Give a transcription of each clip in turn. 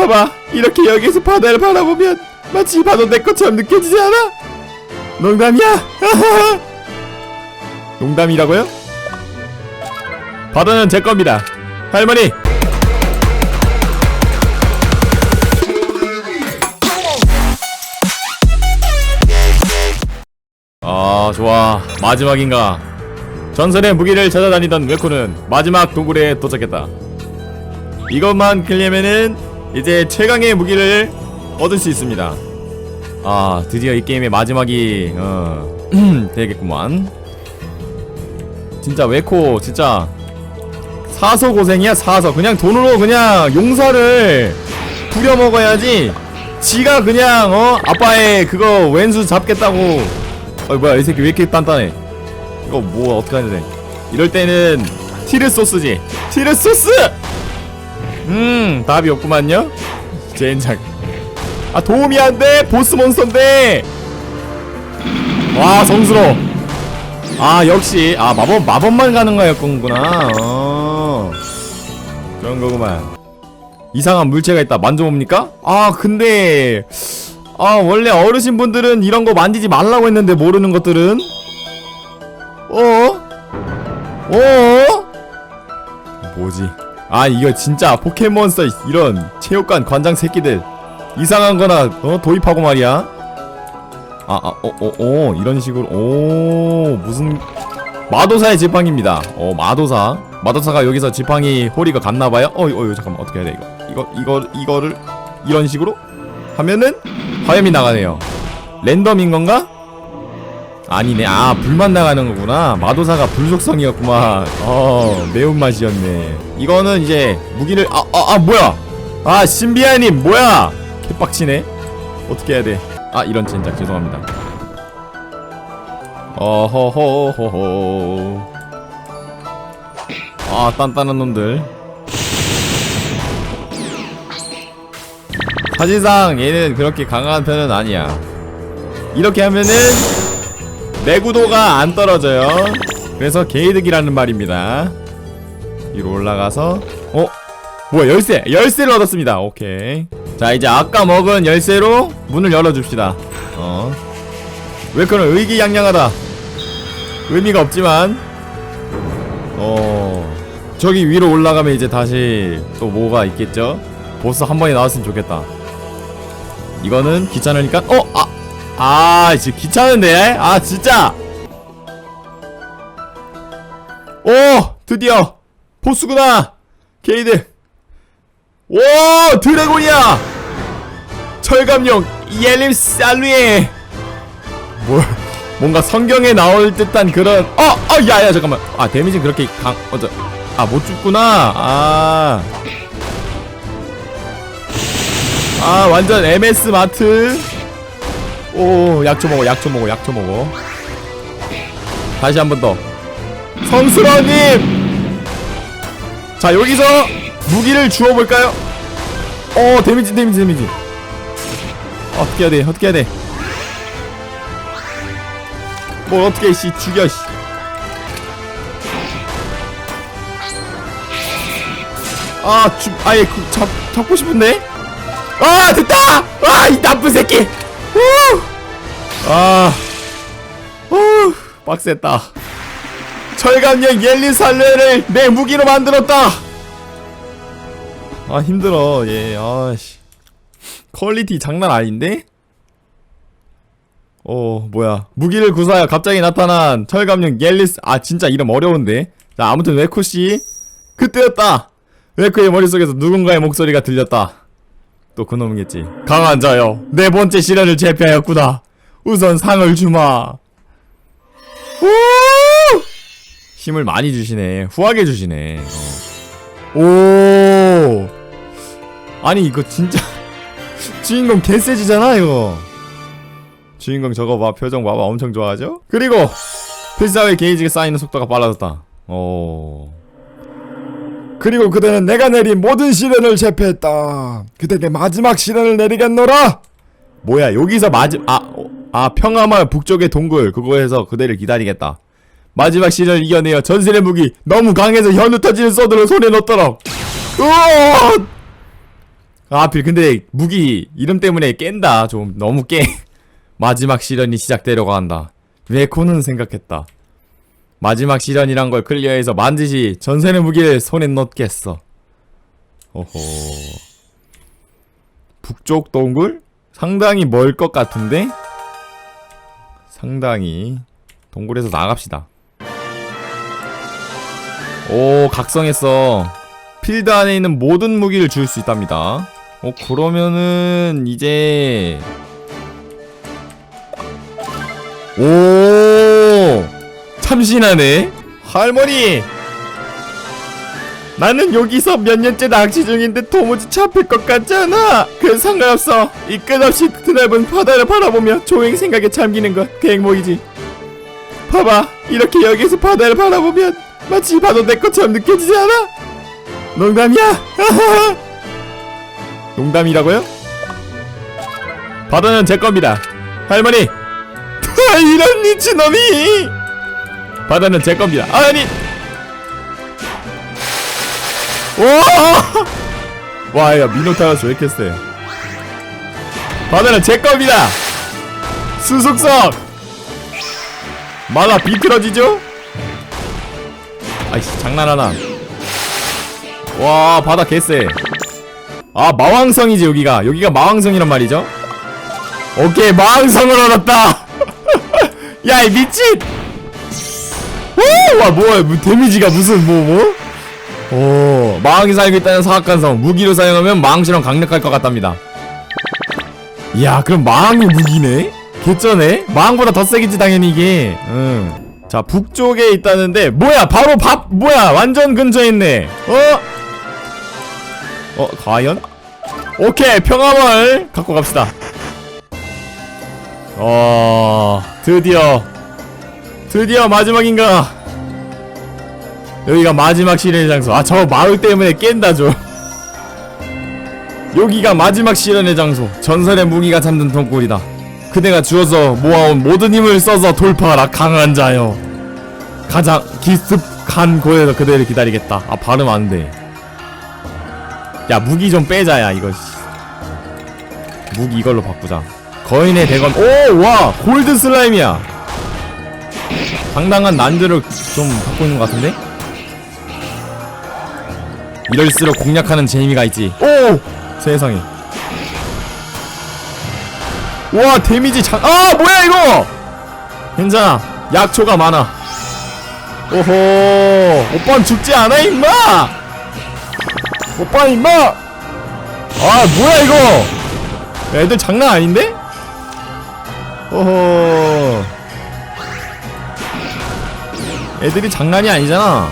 봐봐. 이렇게 여기서 바다를 바라보면 마치 바다 내 것처럼 느껴지지 않아? 농담이야. 농담이라고요? 바다는 제 겁니다. 할머니! 아 좋아. 마지막인가? 전설의 무기를 찾아다니던 웨코는 마지막 동굴에 도착했다. 이것만 클리어면은 이제 최강의 무기를 얻을 수 있습니다. 아 드디어 이 게임의 마지막이 어 되겠구만. 진짜 웨코 진짜 사서 고생이야 사서. 그냥 돈으로 그냥 용사를 부려먹어야지 지가 그냥 어 아빠의 그거 왼수 잡겠다고. 어 뭐야 이 새끼 왜 이렇게 단단해? 이거 뭐 어떻게 해야 돼 이럴 때는 티르 소스지. 티르 소스 음 답이 없구만요. 젠장. 아 도움이 안돼. 보스 몬스터인데. 와 성스러워. 아 역시. 아 마법 마법만 가는 거였구나. 어. 그런 거구만. 이상한 물체가 있다. 만져봅니까? 아 근데. 아 원래 어르신 분들은 이런 거 만지지 말라고 했는데 모르는 것들은? 어? 어? 뭐지? 아 이거 진짜 포켓몬스터 이런 체육관 관장 새끼들 이상한 거나 어? 도입하고 말이야? 아아어어 어 이런 식으로 오 무슨 마도사의 지팡이입니다. 어 마도사. 마도사가 여기서 지팡이 호리가 갔나봐요? 어이 어이 잠깐만 어떻게 해야 돼 이거? 이거 이거 이거를 이런 식으로 하면은 화염이 나가네요. 랜덤인 건가? 아니네 아 불만 나가는 거구나. 마도사가 불속성이었구만. 어 매운맛이었네. 이거는 이제 무기를 아아아 뭐야? 아 신비아님 뭐야? 개빡치네. 어떻게 해야 돼아 이런 젠장. 죄송합니다. 어허허허허 아 단단한 놈들. 사실상 얘는 그렇게 강한 편은 아니야. 이렇게 하면은 내구도가 안 떨어져요. 그래서 개이득이라는 말입니다. 위로 올라가서 어? 뭐야 열쇠! 열쇠를 얻었습니다. 오케이. 자 이제 아까 먹은 열쇠로 문을 열어줍시다. 어? 웨커는 의기양양하다? 의미가 없지만. 어. 저기 위로 올라가면 이제 다시 또 뭐가 있겠죠? 보스 한 번에 나왔으면 좋겠다. 이거는 귀찮으니까 어! 아! 아 지금 귀찮은데? 아 진짜. 오 드디어. 보스구나. 게이드. 오 드래곤이야. 철감용 옐림 살루에. 뭐 뭔가 성경에 나올 듯한 그런 어! 어! 야야 잠깐만. 아 데미지 그렇게 강 어저 아못 죽구나. 아. 아 완전 MS 마트 오 약초 먹어 약초 먹어 약초 먹어. 다시 한 번 더. 성스러님! 자 여기서 무기를 주워볼까요? 어 데미지 데미지 데미지. 어떻게 해야 돼 어떻게 해야 돼 뭘 어떻게 해, 씨 죽여 씨. 아, 주, 아예 그, 잡, 잡고 싶은데? 아, 됐다! 아, 이 나쁜 새끼! 후! 아, 후, 빡셌다. 철감령 옐리 살레를 내 무기로 만들었다! 아, 힘들어, 예, 아씨. 퀄리티 장난 아닌데? 어, 뭐야. 무기를 구사하여 갑자기 나타난 철감령 옐리스, 아, 진짜 이름 어려운데? 자, 아무튼 웨코씨. 그때였다! 웨코의 머릿속에서 누군가의 목소리가 들렸다. 또 그놈이겠지. 강한 자여, 네 번째 시련을 제패하였구나. 우선 상을 주마. 오! 힘을 많이 주시네. 후하게 주시네. 어. 오! 아니 이거 진짜 주인공 개세지잖아 이거. 주인공 저거 봐 표정 봐봐 엄청 좋아하죠? 그리고 필사의 게이지가 쌓이는 속도가 빨라졌다. 오. 그리고 그대는 내가 내린 모든 시련을 제패했다. 그대 내 마지막 시련을 내리겠노라. 뭐야 여기서 마지 아, 어, 아 평화마을 북쪽의 동굴 그거에서 그대를 기다리겠다. 마지막 시련을 이겨내어 전설의 무기 너무 강해서 현우 터지는 소드를 손에 넣도록. 으어! 아, 하필 근데 무기 이름 때문에 깬다. 좀 너무 깨. 마지막 시련이 시작되려고 한다. 웨코는 생각했다. 마지막 시련이란 걸 클리어해서 반드시 전선의 무기를 손에 넣겠어. 오호. 북쪽 동굴? 상당히 멀 것 같은데? 상당히 동굴에서 나갑시다. 오, 각성했어. 필드 안에 있는 모든 무기를 줄 수 있답니다. 어, 그러면은 이제 오 참신하네. 할머니! 나는 여기서 몇 년째 낚시 중인데 도무지 잡힐 것 같지 않아! 그 상관없어. 이 끝없이 드넓은 바다를 바라보며 조용 생각에 잠기는 것 그 행복이지. 봐봐 이렇게 여기서 바다를 바라보면 마치 이 바다 내 것처럼 느껴지지 않아? 농담이야! 농담이라고요? 바다는 제 겁니다. 할머니! 아, 이런 미친놈이 바다는 제 겁니다 아니 와! 와, 야, 미노타우스 왜 이렇게 세? 바다는 제 겁니다! 수속석! 마다 비틀어지죠? 아이씨, 장난하나. 와, 바다 개쎄. 아, 마왕성이지, 여기가. 여기가 마왕성이란 말이죠? 오케이, 마왕성을 얻었다! 야, 이 미친! 오! 와, 뭐야, 뭐, 데미지가 무슨, 뭐, 뭐? 오, 마왕이 살고 있다는 사악한성 무기로 사용하면 마왕처럼 강력할 것 같답니다. 이야, 그럼 마왕이 무기네? 개쩌네? 마왕보다 더 세겠지 당연히 이게. 응. 자, 북쪽에 있다는데 뭐야? 바로 밥 뭐야? 완전 근처에 있네. 어? 어, 과연? 오케이, 평화물 갖고 갑시다. 어, 드디어 드디어 마지막인가? 여기가 마지막 시련의 장소. 아, 저 마을 때문에 깬다, 좀. 여기가 마지막 시련의 장소. 전설의 무기가 잠든 동굴이다. 그대가 주어서 모아온 모든 힘을 써서 돌파하라, 강한 자여. 가장 기습한 곳에서 그대를 기다리겠다. 아, 발음 안 돼. 야, 무기 좀 빼자야, 이거. 씨. 무기 이걸로 바꾸자. 거인의 대검. 오, 와! 골드 슬라임이야. 상당한 난제를 좀 갖고 있는 것 같은데? 이럴수록 공략하는 재미가 있지. 오! 세상에. 와, 데미지 장, 아, 뭐야, 이거! 괜찮아. 약초가 많아. 오호. 오빠는 죽지 않아, 임마! 오빠, 임마! 아, 뭐야, 이거! 애들 장난 아닌데? 오호. 애들이 장난이 아니잖아.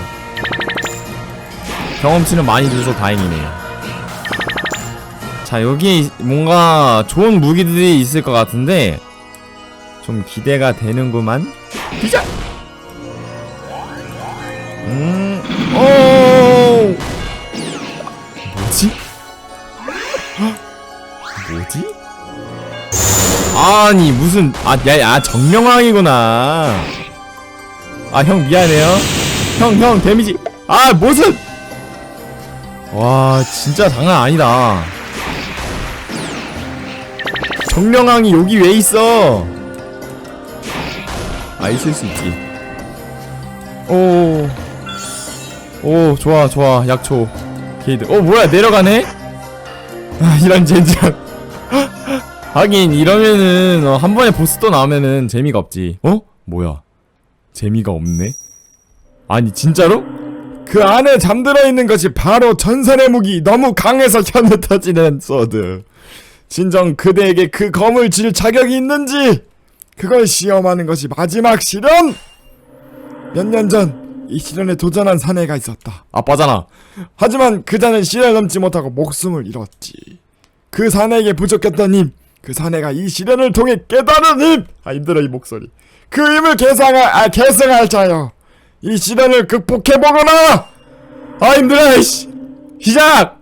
경험치는 많이 줘서 다행이네요. 자, 여기 뭔가 좋은 무기들이 있을 것 같은데 좀 기대가 되는구만. 비자. 음, 오, 뭐지? 헉, 뭐지? 아니 무슨 아야 야, 정령왕이구나. 아 형 미안해요. 형 형 데미지 아 무슨 와 진짜 장난 아니다. 정령왕이 여기 왜 있어? 아 있을 수 있지. 오오 오, 좋아 좋아. 약초 게이드. 어 뭐야 내려가네? 아 이런 젠장. 하긴 이러면은 어, 한 번에 보스 또 나오면은 재미가 없지. 어? 뭐야? 재미가 없네? 아니 진짜로 그 안에 잠들어 있는 것이 바로 전설의 무기 너무 강해서 현에 터지는 소드. 진정 그대에게 그 검을 질 자격이 있는지 그걸 시험하는 것이 마지막 시련. 몇 년 전 이 시련에 도전한 사내가 있었다. 아빠잖아. 하지만 그 자는 시련을 넘지 못하고 목숨을 잃었지. 그 사내에게 부족했던 힘, 그 사내가 이 시련을 통해 깨달은 힘. 아 힘들어 이 목소리. 그 힘을 계상할, 아 계승할 자여. 이 시련을 극복해 보거나! 아, 힘들어, 이씨! 시작!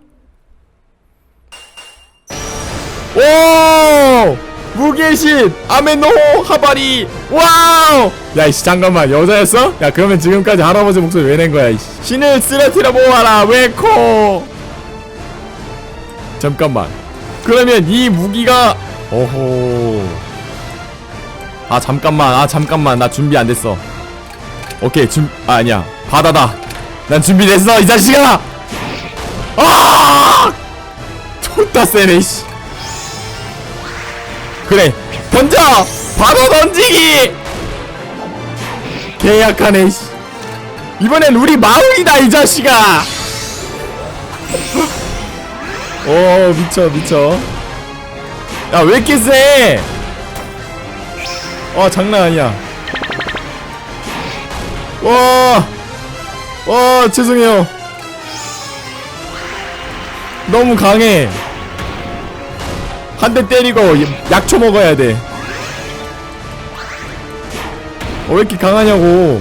오! 무기의 신! 아메노 하바리! 와우! 야, 이씨, 잠깐만, 여자였어? 야, 그러면 지금까지 할아버지 목소리 왜 낸 거야, 이씨. 신을 쓰러뜨려 모아라, 웨코! 잠깐만 그러면 이 무기가 오호 아 잠깐만 아 잠깐만 나 준비 안 됐어 오케이 준 아, 아니야. 바다다. 난 준비됐어 이 자식아! 아! 존나 세네 씨. 그래 던져! 바로 던지기! 계약하네 씨. 이번엔 우리 마을이다 이 자식아! 오 미쳐 미쳐. 야 왜 이렇게 세? 와 장난 아니야 와, 와 죄송해요 너무 강해 한 대 때리고 약초 먹어야 돼 어, 왜 이렇게 강하냐고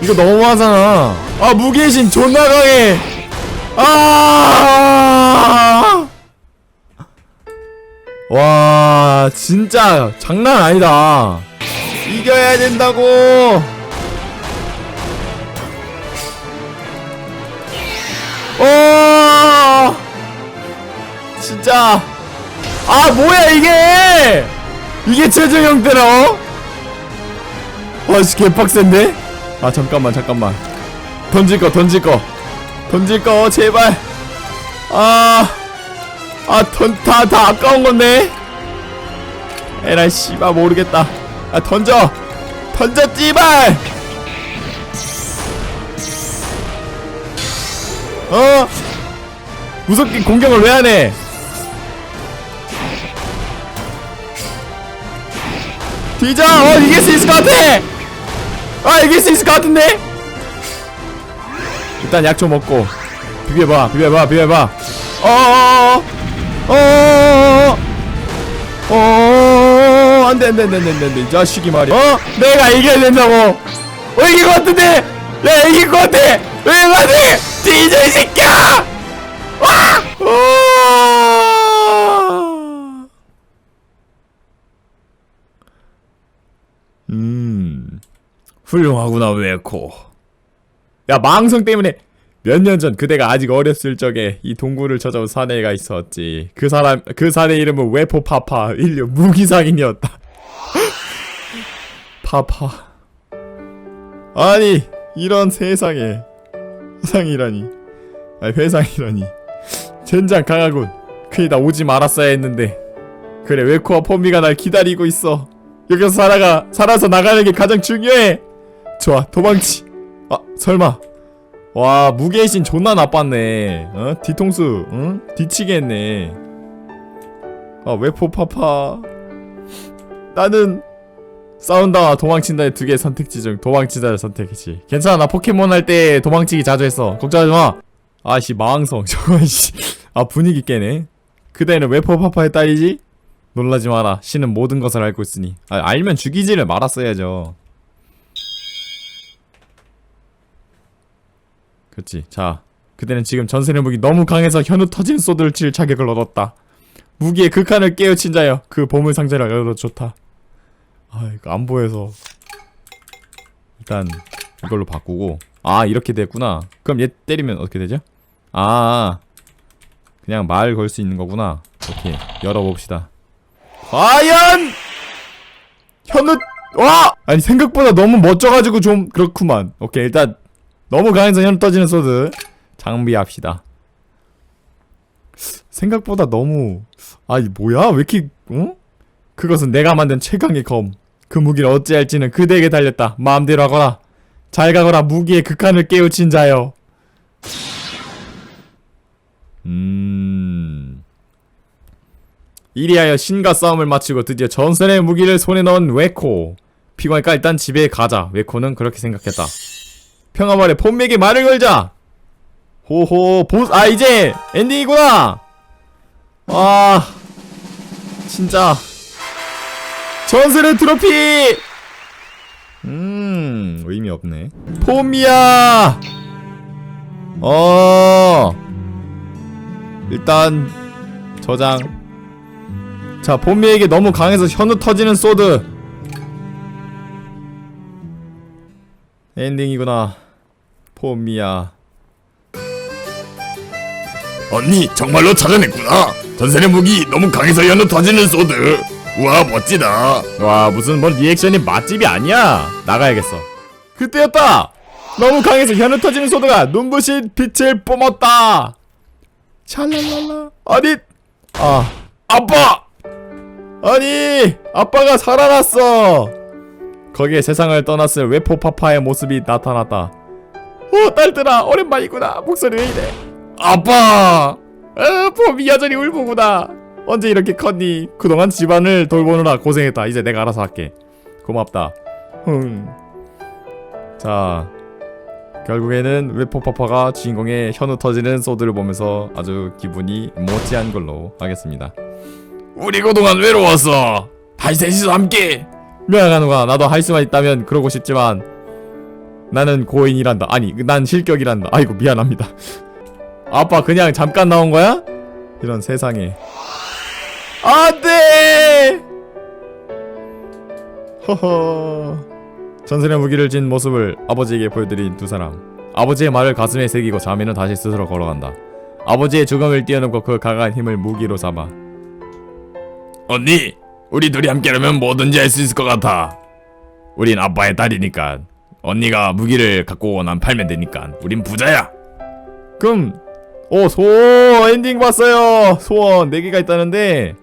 이거 너무하잖아 아 무게신 존나 강해 아! 와, 진짜 장난 아니다. 이겨야 된다고. 진짜. 아, 뭐야 이게? 이게 최종 형태라? 와, 씨 개빡센데? 아, 잠깐만, 잠깐만. 던질 거, 던질 거. 던질 거 제발 아아던다다 아까운 건데 에라이 씨발 모르겠다 아 던져 던져 찌발 어 무섭게 공격을 왜 하네 뒤져 어 이길 수 있을 것 같아 아 이길 수 있을 것 같은데 일단 약초 먹고 비벼봐 비벼봐 비벼봐 어어어어 어어어어 어어어어 안돼 안돼 안돼 안돼 안돼 이 자식이 말이야 어 내가 이겨야 된다고 어 이길 것 같은데 야 이길 것 같아 왜 이길 것 같아 뒤져 이 새끼야 와 어. 훌륭하구나 웨코. 야 망성 때문에 몇 년 전 그대가 아직 어렸을 적에 이 동굴을 찾아온 사내가 있었지. 그 사람 그 사내 이름은 웨포 파파. 인류 무기상인이었다. 파파. 아니 이런 세상에. 세상이라니. 아니 회상이라니. 젠장 강하군. 괜히 나 오지 말았어야 했는데. 그래 웨코와 폼미가 날 기다리고 있어. 여기서 살아가 살아서 나가는 게 가장 중요해 좋아 도망치. 아 설마. 와 무게신 존나 나빴네. 어? 뒤통수 응? 뒤치게 했네. 아 웨포파파? 나는 싸운다와 도망친다의 두 개의 선택지 중 도망치다를 선택했지. 괜찮아 나 포켓몬 할 때 도망치기 자주 했어. 걱정하지 마. 아씨 마왕성. 저건 씨아 분위기 깨네. 그대는 웨포파파의 딸이지? 놀라지 마라. 신은 모든 것을 알고 있으니. 아, 알면 죽이지를 말았어야죠 그치. 자 그대는 지금 전세의 무기 너무 강해서 현우 터진 소드를 칠 자격을 얻었다. 무기의 극한을 깨우친 자여 그 보물 상자를 열어 좋다. 아 이거 안 보여서. 일단 이걸로 바꾸고. 아 이렇게 됐구나. 그럼 얘 때리면 어떻게 되죠? 아 그냥 말 걸 수 있는 거구나. 오케이. 열어봅시다. 과연! 현우 와! 아니 생각보다 너무 멋져가지고 좀 그렇구만. 오케이 일단 너무 강해서 현 떠지는 소드 장비합시다. 생각보다 너무 아이 뭐야 왜 이렇게 어? 그것은 내가 만든 최강의 검. 그 무기를 어찌할지는 그대에게 달렸다. 마음대로 하거라. 잘 가거라 무기의 극한을 깨우친 자여. 음. 이리하여 신과 싸움을 마치고 드디어 전선의 무기를 손에 넣은 웨코. 피곤하니까 일단 집에 가자. 웨코는 그렇게 생각했다. 평화말에 폼맥에 말을 걸자. 호호 보스 아 이제 엔딩이구나. 아 진짜. 전설의 트로피! 음 의미 없네. 폼이야! 어 일단 저장. 자 폼미에게 너무 강해서 현우 터지는 소드. 엔딩이구나 폼미야 언니 정말로 찾아냈구나. 전설의 무기 너무 강해서 연어 터지는 소드. 우와 멋지다. 와 무슨 뭔 리액션이 맛집이 아니야. 나가야겠어. 그때였다! 너무 강해서 현우 터지는 소드가 눈부신 빛을 뿜었다. 샬랄랄라. 아니 아 아빠! 아니 아빠가 살아났어. 거기에 세상을 떠났을 웨포파파의 모습이 나타났다 오 딸들아 오랜만이구나. 목소리 왜 이래? 아빠! 아 봄이 여전히 울보구나. 언제 이렇게 컸니? 그동안 집안을 돌보느라 고생했다. 이제 내가 알아서 할게. 고맙다. 흠자 결국에는 웨포파파가 주인공의 현우 터지는 소드를 보면서 아주 기분이 못지한 걸로 하겠습니다. 우리 그동안 외로웠어 다시 셋이서 함께 미안하누가 나도 할 수만 있다면 그러고 싶지만 나는 고인이란다. 아니 난 실격이란다. 아이고 미안합니다. 아빠 그냥 잠깐 나온 거야? 이런 세상에. 안 돼! 허허. 전설의 무기를 진 모습을 아버지에게 보여드린 두 사람. 아버지의 말을 가슴에 새기고 자매는 다시 스스로 걸어간다. 아버지의 죽음을 뛰어넘고 그 강한 힘을 무기로 삼아. 언니 우리 둘이 함께라면 뭐든지 할 수 있을 것 같아. 우린 아빠의 딸이니까 언니가 무기를 갖고 난 팔면 되니까 우린 부자야. 그럼 오 소원 엔딩 봤어요. 소원 4개가 있다는데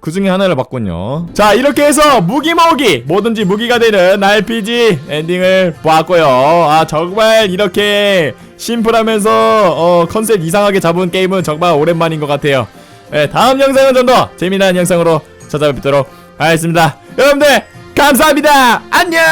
그 중에 하나를 봤군요. 자 이렇게 해서 무기 모으기 뭐든지 무기가 되는 RPG 엔딩을 보았고요. 아 정말 이렇게 심플하면서 어, 컨셉 이상하게 잡은 게임은 정말 오랜만인 것 같아요. 네, 다음 영상은 좀 더 재미난 영상으로 찾아뵙도록 하겠습니다. 여러분들 감사합니다. 안녕